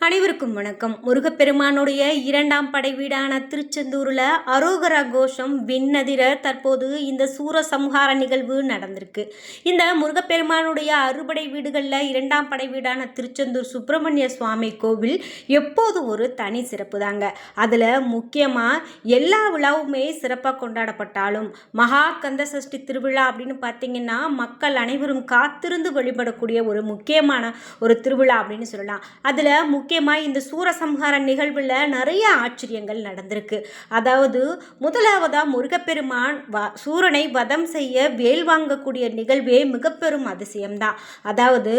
அனைவருக்கும் வணக்கம். முருகப்பெருமானுடைய இரண்டாம் படை வீடான திருச்செந்தூரில் அரோகரா கோஷம் விண்ணதிர தற்போது இந்த சூர சம்ஹார நிகழ்வு நடந்திருக்கு. இந்த முருகப்பெருமானுடைய அறுபடை வீடுகளில் இரண்டாம் படை வீடான திருச்செந்தூர் சுப்பிரமணிய சுவாமி கோவில் எப்போது ஒரு தனி சிறப்பு தாங்க அதில் முக்கியமாக எல்லா விழாவுமே சிறப்பாக கொண்டாடப்பட்டாலும் மகா கந்த சஷ்டி திருவிழா அப்படின்னு பார்த்தீங்கன்னா மக்கள் அனைவரும் காத்திருந்து வழிபடக்கூடிய ஒரு முக்கியமான ஒரு திருவிழா அப்படின்னு சொல்லலாம். அதில் முக்கியமாக இந்த சூரசம்ஹார நிகழ்வில் நிறைய ஆச்சரியங்கள் நடந்திருக்கு. அதாவது முதலாவதாக முருகப்பெருமான் வ சூரனை வதம் செய்ய வேல் வாங்கக்கூடிய நிகழ்வே மிகப்பெரும் அதிசயம்தான் அதாவது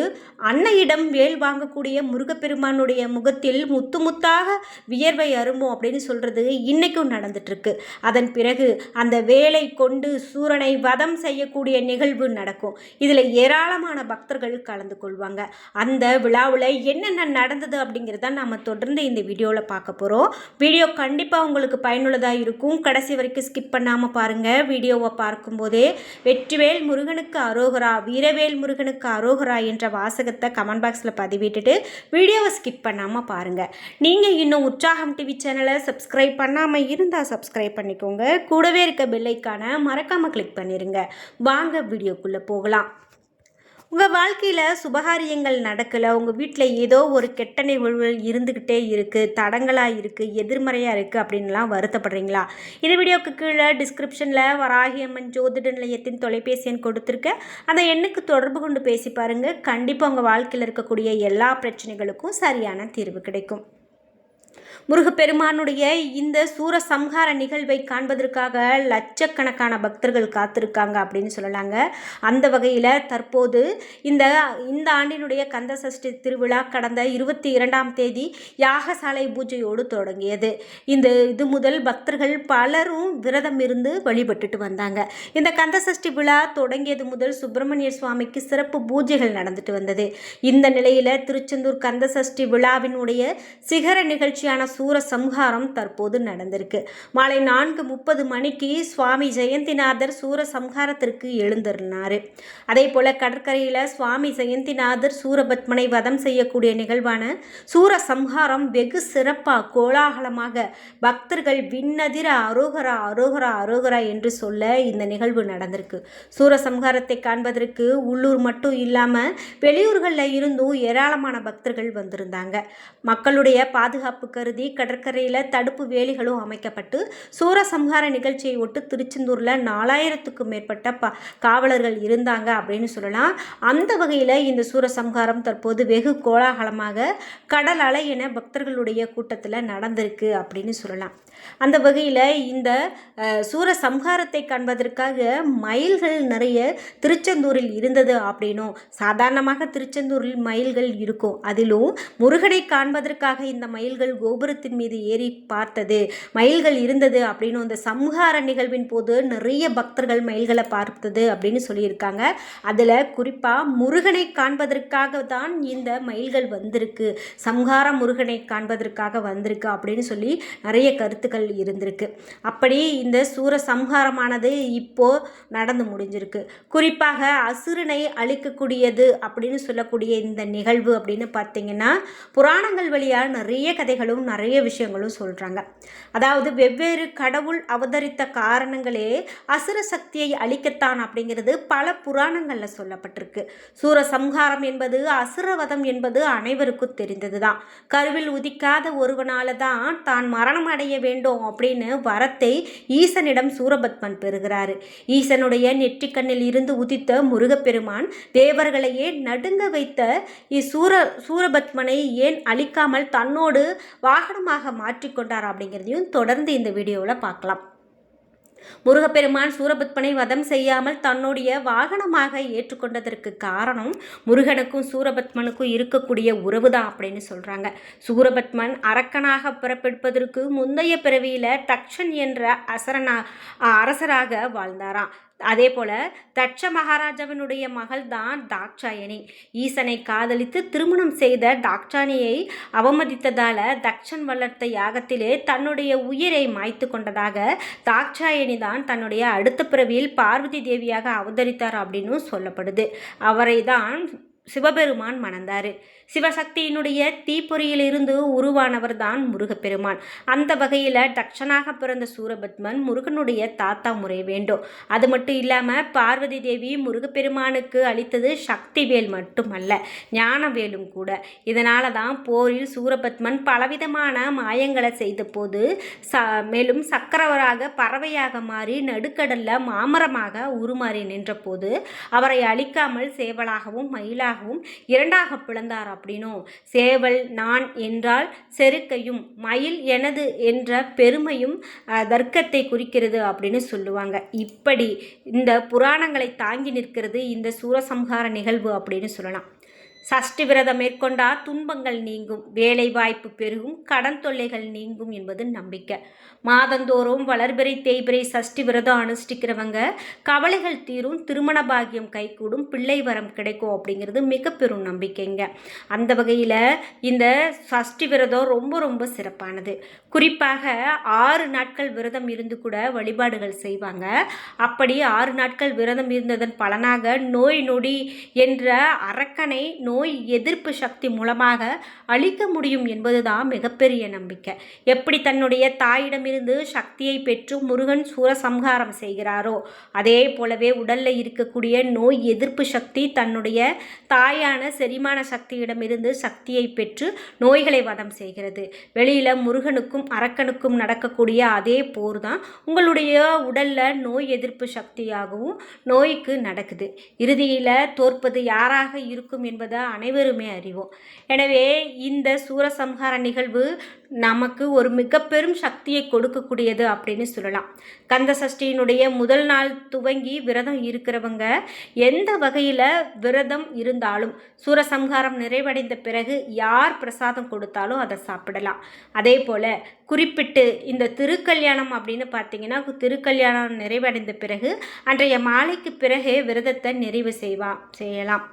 அன்னையிடம் வேல் வாங்கக்கூடிய முருகப்பெருமானுடைய முகத்தில் முத்து முத்தாக வியர்வை அரும்பும் அப்படின்னு சொல்கிறது இன்றைக்கும் நடந்துட்டுருக்கு அதன் பிறகு அந்த வேலை கொண்டு சூரனை வதம் செய்யக்கூடிய நிகழ்வு நடக்கும். இதில் ஏராளமான பக்தர்கள் கலந்து கொள்வாங்க. அந்த விழாவில் என்னென்ன நடந்தது அப்படி அப்படிங்கிறத நம்ம தொடர்ந்து இந்த வீடியோவில் பார்க்க போகிறோம் வீடியோ கண்டிப்பாக உங்களுக்கு பயனுள்ளதாக இருக்கும். கடைசி வரைக்கும் ஸ்கிப் பண்ணாமல் பாருங்கள் வீடியோவை பார்க்கும்போதே வெற்றிவேல் முருகனுக்கு அரோகரா வீரவேல் முருகனுக்கு அரோகரா என்ற வாசகத்தை கமெண்ட் பாக்ஸில் பதிவிட்டுட்டு வீடியோவை ஸ்கிப் பண்ணாமல் பாருங்கள் நீங்கள் இன்னும் உற்சாகம் டிவி சேனலை சப்ஸ்கிரைப் பண்ணாமல் இருந்தால் சப்ஸ்கிரைப் பண்ணிக்கோங்க. கூடவே இருக்க பெல்லைக்கான மறக்காமல் கிளிக் பண்ணிடுங்க வாங்க வீடியோக்குள்ளே போகலாம். உங்கள் வாழ்க்கையில் சுபகாரியங்கள் நடக்கலை. உங்கள் வீட்டில் ஏதோ ஒரு கெட்ட நிகழ்வுகள் இருந்துக்கிட்டே இருக்குது தடங்களாக இருக்குது எதிர்மறையாக இருக்குது அப்படின்லாம் வருத்தப்படுறீங்களா? இந்த வீடியோக்கு கீழே டிஸ்கிரிப்ஷனில் வராகியம்மன் ஜோதிட நிலையத்தின் தொலைபேசி எண் கொடுத்துருக்கேன் அந்த எண்ணுக்கு தொடர்பு கொண்டு பேசி பாருங்கள் கண்டிப்பாக உங்கள் வாழ்க்கையில் இருக்கக்கூடிய எல்லா பிரச்சனைகளுக்கும் சரியான தீர்வு கிடைக்கும். முருகப்பெருமானுடைய இந்த சூரசம்ஹார நிகழ்வை காண்பதற்காக லட்சக்கணக்கான பக்தர்கள் காத்திருக்காங்க அப்படின்னு சொல்லலாங்க. அந்த வகையில் தற்போது இந்த இந்த ஆண்டினுடைய கந்த சஷ்டி திருவிழா கடந்த இருபத்தி இரண்டாம் தேதி யாகசாலை பூஜையோடு தொடங்கியது. இந்த இது முதல் பக்தர்கள் பலரும் விரதம் இருந்து வழிபட்டுட்டு வந்தாங்க. இந்த கந்த சஷ்டி விழா தொடங்கியது முதல் சுப்பிரமணிய சுவாமிக்கு சிறப்பு பூஜைகள் நடந்துட்டு வந்தது. இந்த நிலையில் திருச்செந்தூர் கந்த சஷ்டி விழாவினுடைய சிகர நிகழ்ச்சியான சூர சம்ஹாரம் தற்போது நடந்திருக்கு. மாலை நான்கு முப்பது மணிக்கு சுவாமி ஜெயந்திநாதர் சூர சம்ஹாரத்திற்கு எழுந்திருந்தார் அதே போல் கடற்கரையில் சுவாமி ஜெயந்திநாதர் சூரபத்மனை வதம் செய்யக்கூடிய நிகழ்வான சூர சம்ஹாரம் வெகு சிறப்பாக கோலாகலமாக பக்தர்கள் விண்ணதிர அரோகரா அரோகரா அரோகரா என்று சொல்ல இந்த நிகழ்வு நடந்திருக்கு. சூரசம்ஹாரத்தை காண்பதற்கு உள்ளூர் மட்டும் இல்லாமல் வெளியூர்களில் இருந்தும் ஏராளமான பக்தர்கள் வந்திருந்தாங்க. மக்களுடைய பாதுகாப்பு கருதி கடற்கரையில் தடுப்பு வேலிகளும் அமைக்கப்பட்டு சூரசம்ஹார நிகழ்ச்சியை ஒட்டு திருச்செந்தூரில் நாலாயிரத்துக்கும் மேற்பட்ட ப காவலர்கள் இருந்தாங்க அப்படின்னு சொல்லலாம். அந்த வகையில் இந்த சூரசம்ஹாரம் தற்போது வெகு கோலாகலமாக கடல் அலை என பக்தர்களுடைய கூட்டத்தில் நடந்திருக்கு அப்படின்னு சொல்லலாம். அந்த வகையில் இந்த சூர சம்ஹாரத்தை காண்பதற்காக மயில்கள் நிறைய திருச்செந்தூரில் இருந்தது அப்படின்னும். சாதாரணமாக திருச்செந்தூரில் மயில்கள் இருக்கும். அதிலும் முருகனை காண்பதற்காக இந்த மயில்கள் கோபுரத்தின் மீது ஏறி பார்த்தது மயில்கள் இருந்தது அப்படின்னு அந்த சம்ஹார நிகழ்வின் போது நிறைய பக்தர்கள் மயில்களை பார்த்தது அப்படின்னு சொல்லியிருக்காங்க. அதில் குறிப்பாக முருகனை காண்பதற்காக தான் இந்த மயில்கள் வந்திருக்கு. சம்ஹார முருகனை காண்பதற்காக வந்திருக்கு அப்படின்னு சொல்லி நிறைய கருத்து கருத்துக்கள் இருந்திருக்கு. அப்படி இந்த சூர சம்ஹாரமானது இப்போ நடந்து முடிஞ்சிருக்கு. குறிப்பாக அசுரனை அழிக்கக்கூடியது அப்படின்னு சொல்லக்கூடிய இந்த நிகழ்வு அப்படின்னு பார்த்தீங்கன்னா புராணங்கள் வழியாக நிறைய கதைகளும் நிறைய விஷயங்களும் சொல்கிறாங்க அதாவது வெவ்வேறு கடவுள் அவதரித்த காரணங்களே அசுர சக்தியை அழிக்கத்தான் அப்படிங்கிறது பல புராணங்களில் சொல்லப்பட்டிருக்கு. சூரசம்ஹாரம் என்பது அசுரவதம் என்பது அனைவருக்கும் தெரிந்தது தான் கருவில் உதிக்காத ஒருவனால தான் தான் மரணம் அடைய வேண்டும் வேண்டும் அப்படின்னு வரத்தை ஈசனிடம் சூரபத்மன் பெறுகிறாரு. ஈசனுடைய நெற்றிக்கண்ணில் இருந்து உதித்த முருகப்பெருமான் தேவர்களையே நடுங்க வைத்த இசூர சூரபத்மனை ஏன் அழிக்காமல் தன்னோடு வாகனமாக மாற்றிக்கொண்டார் அப்படிங்கிறதையும் தொடர்ந்து இந்த வீடியோவில் பார்க்கலாம். முருகப்பெருமான் சூரபத்மனை வதம் செய்யாமல் தன்னுடைய வாகனமாக ஏற்றுக்கொண்டதற்கு காரணம் முருகனுக்கும் சூரபத்மனுக்கும் இருக்கக்கூடிய உறவு தான் அப்படின்னு சொல்கிறாங்க சூரபத்மன் அரக்கனாக பிறப்பெடுப்பதற்கு முந்தைய பிறவியில் தக்ஷன் என்ற அசரனா அரசராக வாழ்ந்தாராம். அதே போல் தட்ச மகாராஜாவினுடைய மகள் தான் தாக்ஷாயணி ஈசனை காதலித்து திருமணம் செய்த தாக்ஷானியை அவமதித்ததால் தக்ஷன் வளர்த்த யாகத்திலே தன்னுடைய உயிரை மாய்த்து கொண்டதாக தாக்ஷாயணி தான் தன்னுடைய அடுத்த பிறவியில் பார்வதி தேவியாக அவதரித்தார் அப்படின்னு சொல்லப்படுது. அவரை தான் சிவபெருமான் மணந்தார். சிவசக்தியினுடைய தீப்பொறியிலிருந்து உருவானவர் தான் முருகப்பெருமான். அந்த வகையில் தட்சனாக பிறந்த சூரபத்மன் முருகனுடைய தாத்தா முறை வேண்டும். அது மட்டும் இல்லாமல் பார்வதி தேவி முருகப்பெருமானுக்கு அளித்தது சக்தி வேல் மட்டுமல்ல ஞானவேலும் கூட. இதனால தான் போரில் சூரபத்மன் பலவிதமான மாயங்களை செய்த போது ச மேலும் சக்கரவராக பறவையாக மாறி நடுக்கடலில் மாமரமாக உருமாறி நின்றபோது அவரை அழிக்காமல் சேவலாகவும் மயிலாகவும் இரண்டாக பிளந்தார் அப்படினோ? சேவல் நான் என்றால் செருக்கையும் மயில் எனது என்ற பெருமையும் தர்க்கத்தை குறிக்கிறது அப்படின்னு சொல்லுவாங்க. இப்படி இந்த புராணங்களை தாங்கி நிற்கிறது இந்த சூரசம்ஹார நிகழ்வு அப்படின்னு சொல்லலாம். சஷ்டி விரதம் மேற்கொண்டால் துன்பங்கள் நீங்கும் வேலை வாய்ப்பு பெருகும் கடன் தொல்லைகள் நீங்கும் என்பது நம்பிக்கை. மாதந்தோறும் வளர்பிறை தேய்பிறை சஷ்டி விரதம் அனுஷ்டிக்கிறவங்க கவலைகள் தீரும் திருமண பாக்கியம் கைகூடும் பிள்ளை வரம் கிடைக்கும் அப்படிங்கிறது மிக பெரும் நம்பிக்கைங்க. அந்த வகையில் இந்த சஷ்டி விரதம் ரொம்ப ரொம்ப சிறப்பானது. குறிப்பாக ஆறு நாட்கள் விரதம் இருந்து கூட வழிபாடுகள் செய்வாங்க. அப்படி ஆறு நாட்கள் விரதம் இருந்ததன் பலனாக நோய் நொடி என்ற அரக்கனை நோய் நோய் எதிர்ப்பு சக்தி மூலமாக அழிக்க முடியும் என்பதுதான் மிகப்பெரிய நம்பிக்கை. எப்படி தன்னுடைய தாயிடமிருந்து சக்தியை பெற்று முருகன் சூரசம்ஹாரம் செய்கிறாரோ அதே போலவே உடலில் இருக்கக்கூடிய நோய் எதிர்ப்பு சக்தி தன்னுடைய தாயான செரிமான சக்தியிடமிருந்து சக்தியை பெற்று நோய்களை வதம் செய்கிறது. வெளியில் முருகனுக்கும் அரக்கனுக்கும் நடக்கக்கூடிய அதே போர் தான் உங்களுடைய உடலில் நோய் எதிர்ப்பு சக்தியாகவும் நோய்க்கு நடக்குது. இறுதியில் தோற்பது யாராக இருக்கும் என்பதை அனைவருமே அறிவோம். எனவே இந்த சூரசம்ஹார நிகழ்வு நமக்கு ஒரு மிக பெரும் சக்தியை கொடுக்கக்கூடியது அப்படின்னு சொல்லலாம். கந்த சஷ்டியினுடைய முதல் நாள் துவங்கி விரதம் இருக்கிறவங்க எந்த வகையில் விரதம் இருந்தாலும் சூரசம்ஹாரம் நிறைவடைந்த பிறகு யார் பிரசாதம் கொடுத்தாலும் அதை சாப்பிடலாம். அதே போல் குறிப்பிட்டு இந்த திருக்கல்யாணம் அப்படின்னு பார்த்தீங்கன்னா திருக்கல்யாணம் நிறைவடைந்த பிறகு அன்றைய மாலைக்கு பிறகு விரதத்தை நிறைவு செய்வா செய்யலாம்.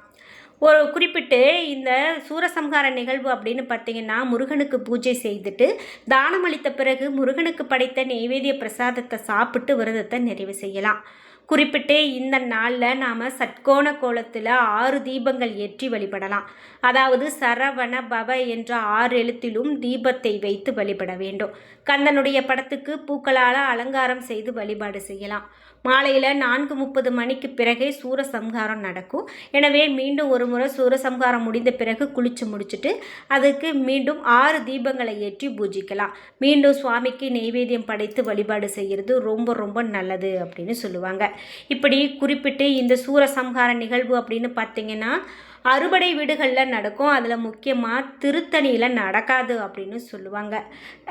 ஒரு குறிப்பிட்டு இந்த சூரசம்ஹார நிகழ்வு அப்படின்னு பார்த்தீங்கன்னா முருகனுக்கு பூஜை செய்துட்டு தானம் அளித்த பிறகு முருகனுக்கு படைத்த நெய்வேதிய பிரசாதத்தை சாப்பிட்டு விரதத்தை நிறைவு செய்யலாம். குறிப்பிட்டு இந்த நாளில் நாம் சட்கோண கோலத்தில் ஆறு தீபங்கள் ஏற்றி வழிபடலாம். அதாவது சரவண பவ என்ற ஆறு எழுத்திலும் தீபத்தை வைத்து வழிபட வேண்டும். கந்தனுடைய படத்துக்கு பூக்களால் அலங்காரம் செய்து வழிபாடு செய்யலாம். மாலையில் நான்கு முப்பது மணிக்கு பிறகே சூரசம்ஹாரம் நடக்கும். எனவே மீண்டும் ஒரு முறை சூரசம்ஹாரம் முடிந்த பிறகு குளித்து முடிச்சுட்டு அதுக்கு மீண்டும் ஆறு தீபங்களை ஏற்றி பூஜிக்கலாம். மீண்டும் சுவாமிக்கு நெய்வேத்தியம் படைத்து வழிபாடு செய்கிறது ரொம்ப ரொம்ப நல்லது அப்படின்னு சொல்லுவாங்க. இப்படி குறிப்பிட்டு இந்த சூரசம்ஹார நிகழ்வு அப்படின்னு பார்த்தீங்கன்னா அறுபடை வீடுகளில் நடக்கும். அதில் முக்கியமாக திருத்தணியில் நடக்காது அப்படின்னு சொல்லுவாங்க.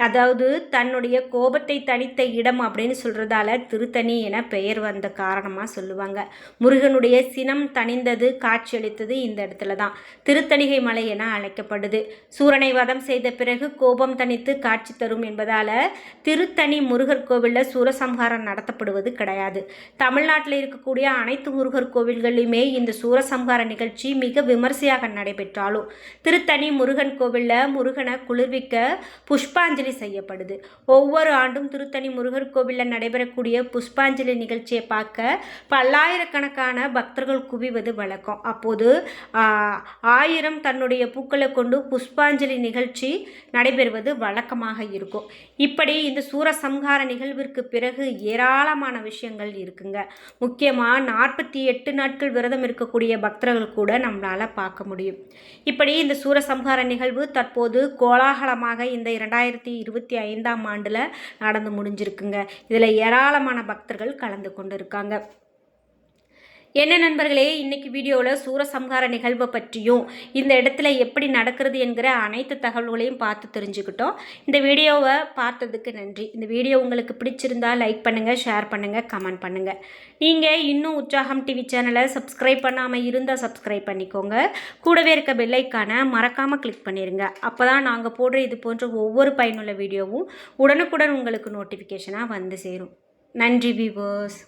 அதாவது தன்னுடைய கோபத்தை தனித்த இடம் அப்படின்னு சொல்கிறதால திருத்தணி என பெயர் வந்த காரணமாக சொல்லுவாங்க. முருகனுடைய சினம் தணிந்தது காட்சியளித்தது இந்த இடத்துல தான். திருத்தணிகை மலை என அழைக்கப்படுது. சூரனை வதம் செய்த பிறகு கோபம் தனித்து காட்சி தரும் என்பதால் திருத்தணி முருகர் கோவிலில் சூரசம்ஹாரம் நடத்தப்படுவது கிடையாது. தமிழ்நாட்டில் இருக்கக்கூடிய அனைத்து முருகர் கோவில்களிலுமே இந்த சூரசம்ஹார நிகழ்ச்சி மிக விமர்சையாக நடைபெற்றாலும் திருத்தணி முருகன் கோவிலில் முருகனை குளிர்விக்க புஷ்பாஞ்சலி செய்யப்படுது. ஒவ்வொரு ஆண்டும் திருத்தணி முருகன் கோவிலில் நடைபெறக்கூடிய புஷ்பாஞ்சலி நிகழ்ச்சியை பார்க்க பல்லாயிரக்கணக்கான பக்தர்கள் குவிவது வழக்கம். அப்போது ஆயிரம் தன்னுடைய பூக்களை கொண்டு புஷ்பாஞ்சலி நிகழ்ச்சி நடைபெறுவது வழக்கமாக இருக்கும். இப்படி இந்த சூரசம்ஹார நிகழ்விற்கு பிறகு ஏராளமான விஷயங்கள் இருக்குங்க. முக்கியமாக நாற்பத்தி எட்டு நாட்கள் விரதம் இருக்கக்கூடிய பக்தர்கள் கூட நம்மளால் நம்மளால் பார்க்க முடியும். இப்படி இந்த சூரசம்ஹார நிகழ்வு தற்போது கோலாகலமாக இந்த இரண்டாயிரத்தி இருபத்தி ஐந்தாம் ஆண்டில் நடந்து முடிஞ்சிருக்குங்க. இதில் ஏராளமான பக்தர்கள் கலந்து கொண்டு இருக்காங்க என்ன நண்பர்களே இன்றைக்கி வீடியோவில் சூரசம்ஹார நிகழ்வை பற்றியும் இந்த இடத்துல எப்படி நடக்கிறது என்கிற அனைத்து தகவல்களையும் பார்த்து தெரிஞ்சுக்கிட்டோம். இந்த வீடியோவை பார்த்ததுக்கு நன்றி. இந்த வீடியோ உங்களுக்கு பிடிச்சிருந்தா லைக் பண்ணுங்கள் ஷேர் பண்ணுங்கள் கமெண்ட் பண்ணுங்கள் நீங்கள் இன்னும் உற்சாகம் டிவி சேனலை சப்ஸ்கிரைப் பண்ணாமல் இருந்தால் சப்ஸ்கிரைப் பண்ணிக்கோங்க. கூடவே இருக்க பெல்லைக்கான மறக்காமல் கிளிக் பண்ணிடுங்க அப்போ தான் நாங்கள் போடுற இது போன்ற ஒவ்வொரு பயனுள்ள வீடியோவும் உடனுக்குடன் உங்களுக்கு நோட்டிஃபிகேஷனாக வந்து சேரும். நன்றி வியூவர்ஸ்